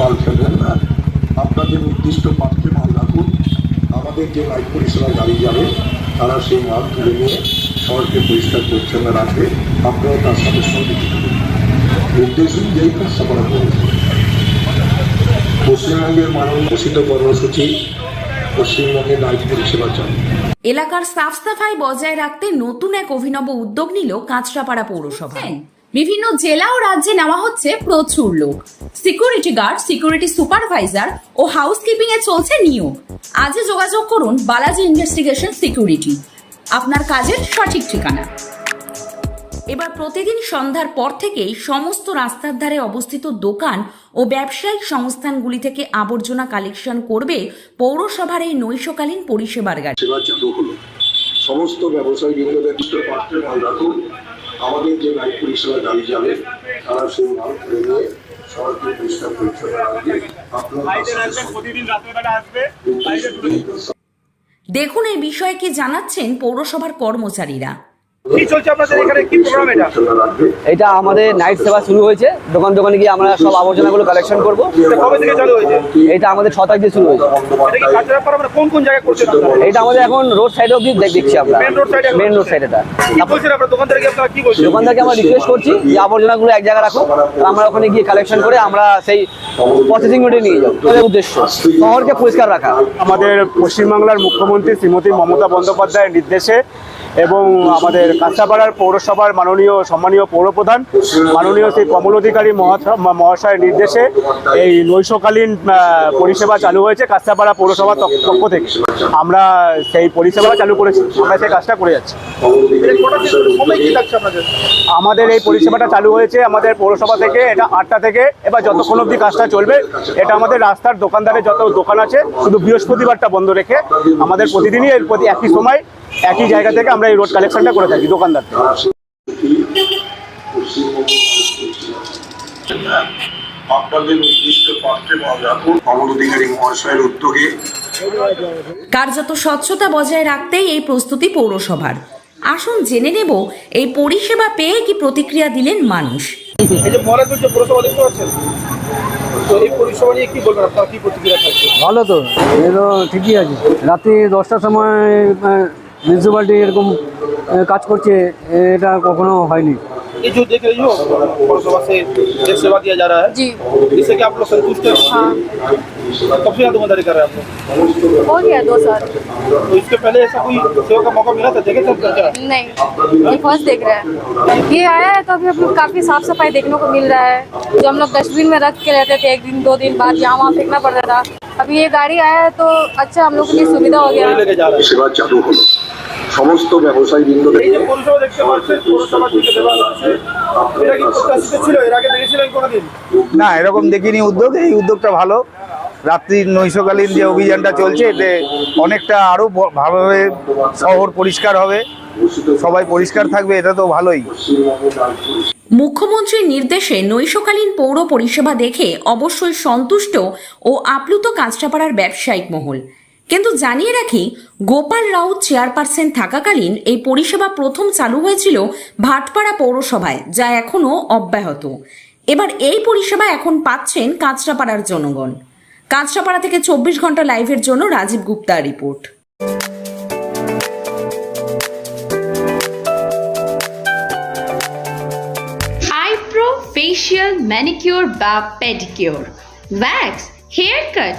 মাল ফেলবেন না আপনাদের নির্দিষ্ট পাত্রে মাল রাখুন। আমাদের যে লাইট পরিষেবা গাড়ি যাবে তারা সেই মাল তুলে নিয়ে শহরকে পরিষ্কার পরিচ্ছন্ন রাখবে। আপনারাও তার সাথে সঙ্গে নির্দেশ যেই কাজটা করা করেছে পশ্চিমবঙ্গের মানব ঘোষিত কর্মসূচি পশ্চিমবঙ্গের লাইট পরিষেবা চালু। এলাকার সাফ সাফাই বজায় রাখতে নতুন এক অভিনব উদ্যোগ নিল কাঁচরাপাড়া পৌরসভা। বিভিন্ন জেলা ও রাজ্যে নেওয়া হচ্ছে প্রচুর লোক। সিকিউরিটি গার্ড সিকিউরিটি সুপারভাইজার ও হাউসকিপিং এ চলছে নিয়োগ। আজই যোগাযোগ করুন বালাজি ইনভেস্টিগেশন সিকিউরিটি আপনার কাজের সঠিক ঠিকানা। এবার প্রতিদিন সন্ধ্যার পর থেকেই সমস্ত রাস্তার ধারে অবস্থিত দোকান ও ব্যবসায়িক সংস্থানগুলি থেকে আবর্জনা কালেকশন করবে পৌরসভার এই নৈশকালীন পরিষেবার গাড়ি। সমস্ত ব্যবসায়ী আমাদের যে লাইট পরিষেবা গাড়ি যাবে, তারা সেই মাল তুলে নিয়ে দেখুন এই বিষয়ে কি জানাচ্ছেন পৌরসভার কর্মচারীরা? কি চলছে আপনাদের এখানে? কি প্রোগ্রাম এটা? আমাদের নাইট সেবা শুরু হয়েছে। দোকান দোকানে গিয়ে আমরা সব আবর্জনাগুলো কালেকশন করব। এটা কবে থেকে চালু হয়েছে? এটা আমাদের ছ তারিখ শুরু হয়েছে। এটা কি কাঁচরাপাড়া কোন কোন জায়গায় এটা আমাদের এখন রোড সাইড অব্দি দেখ- দেখছি আমরা। মেন রোড সাইড এটা। দোকানদারকে আমরা রিকোয়েস্ট করছি যে আবর্জনাগুলো এক জায়গায় রাখো আমরা ওখানে গিয়ে কালেকশন করে আমরা সেই প্রসেসিং ইউনিটে নিয়ে যাব। আমাদের উদ্দেশ্য শহরকে পরিষ্কার রাখা। আমাদের পশ্চিমবাংলার মুখ্যমন্ত্রী শ্রীমতী মমতা বন্দ্যোপাধ্যায়ের নির্দেশে এবং আমাদের কাঁচাপাড়ার পৌরসভার মাননীয় সম্মানীয় পৌরপ্রধান, মাননীয় শ্রী কমল অধিকারী মহাশয়- মহাশয়ের নির্দেশে এই নৈশকালীন পরিষেবা চালু হয়েছে কাঁচাপাড়া পৌরসভার পক্ষ থেকে। আমরা সেই পরিষেবা চালু করেছি, আমরা সেই কাজটা করে যাচ্ছি। আমাদের এই পরিষেবাটা চালু হয়েছে আমাদের পৌরসভা থেকে, এটা আটটা থেকে, এবার যতক্ষণ অবধি কাজটা চলবে, এটা আমাদের রাস্তার দোকানদারের যত দোকান আছে, শুধু বৃহস্পতিবারটা বন্ধ রেখে আমাদের প্রতিদিনই এর প্রতি একই সময় একই জায়গা থেকে আমরা এই রোড কালেকশনটা করে থাকি দোকানদার কার্যত স্বচ্ছতা বজায় রাখতেই এই প্রস্তুতি পৌরসভার। আসুন জেনে নেব এই পরিষেবা পেয়ে কি প্রতিক্রিয়া দিলেন মানুষ। ভালো তো এ তো ঠিকই আছে। রাত্রি দশটার সময় মিউনিসিপ্যালিটি এরকম আহ, কাজ করছে এটা কখনো হয়নি ये जो देख रही हो पौरसभा से एक सेवा दिया जा रहा है जी इससे क्या आप लोग संतुष्ट हैं हाँ कब से यहाँ दुकानदारी कर रहे हैं आप लोग हो गया दो साल तो इसके पहले ऐसा कोई सेवा का मौका मिला था देखे थे क्या नहीं ये फर्स्ट देख रहे हैं ये आया है तो अभी हम लोग काफ़ी साफ सफाई देखने को मिल रहा है जो हम लोग डस्टबिन में रख के रहते थे एक दिन दो दिन बाद यहाँ वहाँ फेंकना पड़ता था अभी ये गाड़ी आया है तो अच्छा हम लोग के लिए सुविधा हो गया लेके जा रहे हैं সেবা চালু হলো সমস্ত ব্যবসায়ী কোনোদিন? না এরকম দেখিনি উদ্যোগ। এই উদ্যোগটা ভালো। রাত্রি নৈশকালীন যে অভিযানটা চলছে এতে অনেকটা আরও ভালোভাবে শহর পরিষ্কার হবে। সবাই পরিষ্কার থাকবে এটা তো ভালোই। মুখ্যমন্ত্রীর নির্দেশে নৈশকালীন পৌর পরিষেবা দেখে অবশ্যই সন্তুষ্ট ও আপ্লুত কাঁচরাপাড়ার ব্যবসায়িক মহল। কিন্তু জানিয়ে রাখি গোপাল রাউত চেয়ারপারসন থাকাকালীন এই পরিষেবা প্রথম চালু হয়েছিল ভাটপাড়া পৌরসভায়, যা এখনও অব্যাহত। এবার এই পরিষেবা এখন পাচ্ছেন কাঁচরাপাড়ার জনগণ। কাঁচরাপাড়া থেকে চব্বিশ ঘণ্টা লাইভের জন্য রাজীব গুপ্তার রিপোর্ট। আইব্রো ফেশিয়াল ম্যানিকিউর বা pedicure wax hair cut